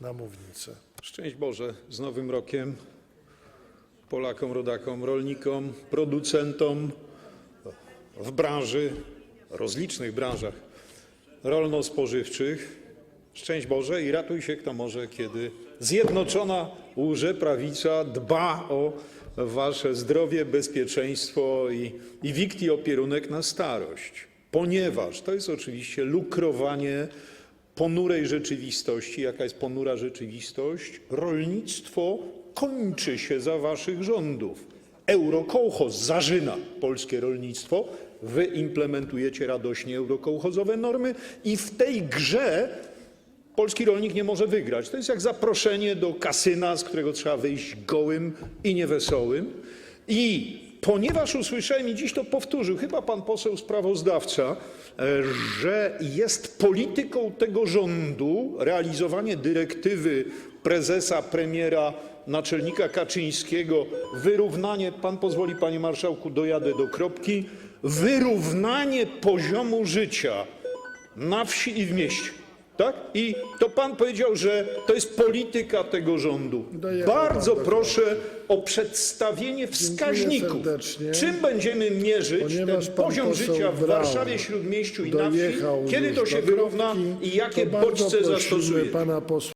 na mównicę. Szczęść Boże z Nowym Rokiem Polakom, rodakom, rolnikom, producentom w branży, rozlicznych branżach rolno-spożywczych. Szczęść Boże i ratuj się kto może, kiedy zjednoczona łże prawica dba o wasze zdrowie, bezpieczeństwo i, i wikti opierunek na starość. Ponieważ to jest oczywiście lukrowanie ponurej rzeczywistości. Jaka jest ponura rzeczywistość? Rolnictwo kończy się za waszych rządów. Eurokołchoz zarzyna polskie rolnictwo. Wy implementujecie radośnie eurokołchozowe normy i w tej grze polski rolnik nie może wygrać. To jest jak zaproszenie do kasyna, z którego trzeba wyjść gołym i niewesołym. I ponieważ usłyszałem i dziś to powtórzył, chyba pan poseł sprawozdawca, e, że jest polityką tego rządu realizowanie dyrektywy prezesa, premiera, naczelnika Kaczyńskiego, wyrównanie, pan pozwoli panie marszałku, dojadę do kropki, wyrównanie poziomu życia na wsi i w mieście. Tak? I to pan powiedział, że to jest polityka tego rządu. Dojechał Bardzo pan proszę o przedstawienie wskaźników. serdecznie. Czym będziemy mierzyć Ponieważ ten pan poziom poseł życia w Braun Warszawie, Śródmieściu i na wsi? Dojechał Kiedy już to się do wyrówna i jakie to bardzo bodźce prosimy zastosuje? pana posła